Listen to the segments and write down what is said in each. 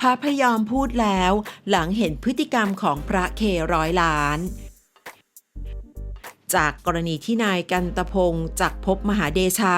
พระพยอมพูดแล้ว หลังเห็นพฤติกรรมของพระเคร้อยล้าน จากกรณีที่นายกันตพงศ์จักพบมหาเดชา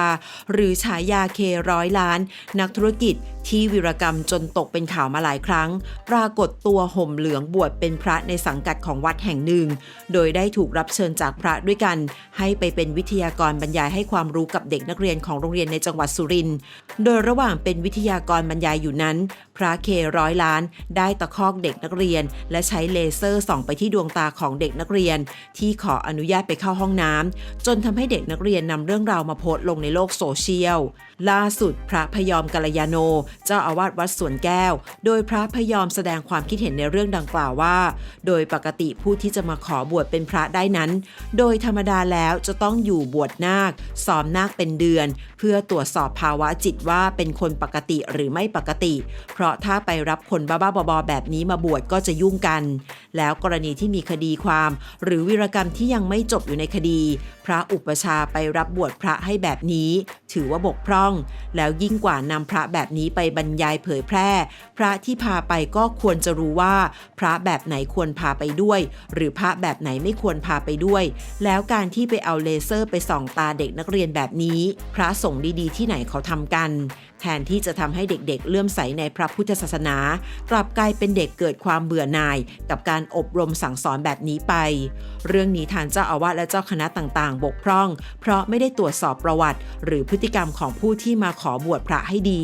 หรือฉายาเคร้อยล้าน นักธุรกิจที่วิรกรรมจนตกเป็นข่าวมาหลายครั้ง ปรากฏตัวห่มเหลืองบวชเป็นพระในสังกัดของวัดแห่งหนึ่ง โดยได้ถูกรับเชิญจากพระด้วยกัน ให้ไปเป็นวิทยากรบรรยายให้ความรู้กับเด็กนักเรียนของโรงเรียนในจังหวัดสุรินทร์ โดยระหว่างเป็นวิทยากรบรรยายอยู่นั้น พระเคร้อยล้าน ได้ตะคอกเด็กนักเรียน และใช้เลเซอร์ส่องไปที่ดวงตาของเด็กนักเรียน ที่ขออนุญาตไปเข้าห้องน้ำจนทำให้เด็กนักเรียนนำเรื่องราวมาโพสต์ลงในโลกโซเชียล ล่าสุดพระพยอมกัลยาโนเจ้าอาวาสวัดสวนแก้ว โดยพระพยอมแสดงความคิดเห็นในเรื่องดังกล่าวว่า โดยปกติผู้ที่จะมาขอบวชเป็นพระได้นั้น โดยธรรมดาแล้วจะต้องอยู่บวชนาคซ้อมนาคเป็นเดือน เพื่อตรวจสอบภาวะจิตว่าเป็นคนปกติหรือไม่ปกติ เพราะถ้าไปรับคนบ้าๆบอๆแบบนี้มาบวชก็จะยุ่งกัน แล้วกรณีที่มีคดีความ หรือวิรกรรมที่ยังไม่จบอยู่ในคดี ระอุปชาไปรับบวชพระให้แบบนี้ ถือว่าบกพร่อง แล้วยิ่งกว่านำพระแบบนี้ไปบรรยายเผยแพร่ พระที่พาไปก็ควรจะรู้ว่า พระแบบไหนควรพาไปด้วย หรือพระแบบไหนไม่ควรพาไปด้วย แล้วการที่ไปเอาเลเซอร์ไปส่องตาเด็กนักเรียนแบบนี้ พระสงฆ์ดีๆ ที่ไหนเขาทำกัน แทนที่จะทำให้เด็กๆ เลื่อมใสในพระพุทธศาสนา กลับกลายเป็นเด็กเกิดความเบื่อหน่าย กับการอบรมสั่งสอนแบบนี้ไป เรื่องนี้ทางเจ้าอาวาสและเจ้าคณะต่างๆบกพร่อง เพราะไม่ได้ตรวจสอบประวัติ หรือพฤติกรรมของผู้ที่มาขอบวชพระให้ดี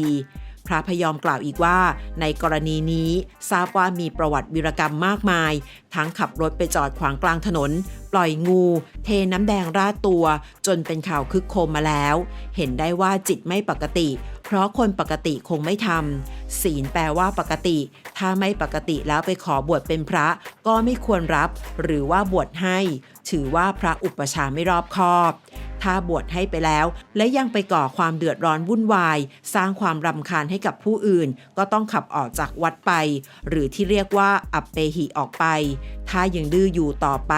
พระพยอมกล่าวอีกว่า ในกรณีนี้ทราบว่ามีประวัติวิรกรรมมากมาย ทั้งขับรถไปจอดขวางกลางถนน ปล่อยงู เทน้ำแดงราดตัว จนเป็นข่าวคึกโครมมาแล้ว เห็นได้ว่าจิตไม่ปกติ เพราะคนปกติคงไม่ทำศีลแปลว่าปกติ ถ้าไม่ปกติแล้วไปขอบวชเป็นพระ ก็ไม่ควรรับหรือว่าบวชให้ ถือว่าพระอุปชาไม่รอบคอบ ถ้าบวชให้ไปแล้ว และยังไปก่อความเดือดร้อนวุ่นวาย สร้างความรำคาญให้กับผู้อื่น ก็ต้องขับออกจากวัดไป หรือที่เรียกว่าอัปเปหิออกไป ถ้ายังดื้ออยู่ต่อไป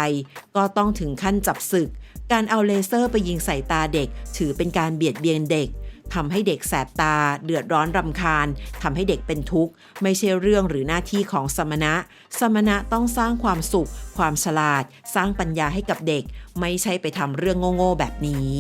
ก็ต้องถึงขั้นจับศึก การเอาเลเซอร์ไปยิงใส่ตาเด็ก ถือเป็นการเบียดเบียนเด็ก ทำให้เด็กแสบตา เดือดร้อนรำคาญทำให้เด็กเป็นทุกข์ ไม่ใช่เรื่องหรือหน้าที่ของสมณะ สมณะต้องสร้างความสุข ความฉลาด สร้างปัญญาให้กับเด็ก ไม่ใช่ไปทำเรื่องโง่ๆแบบนี้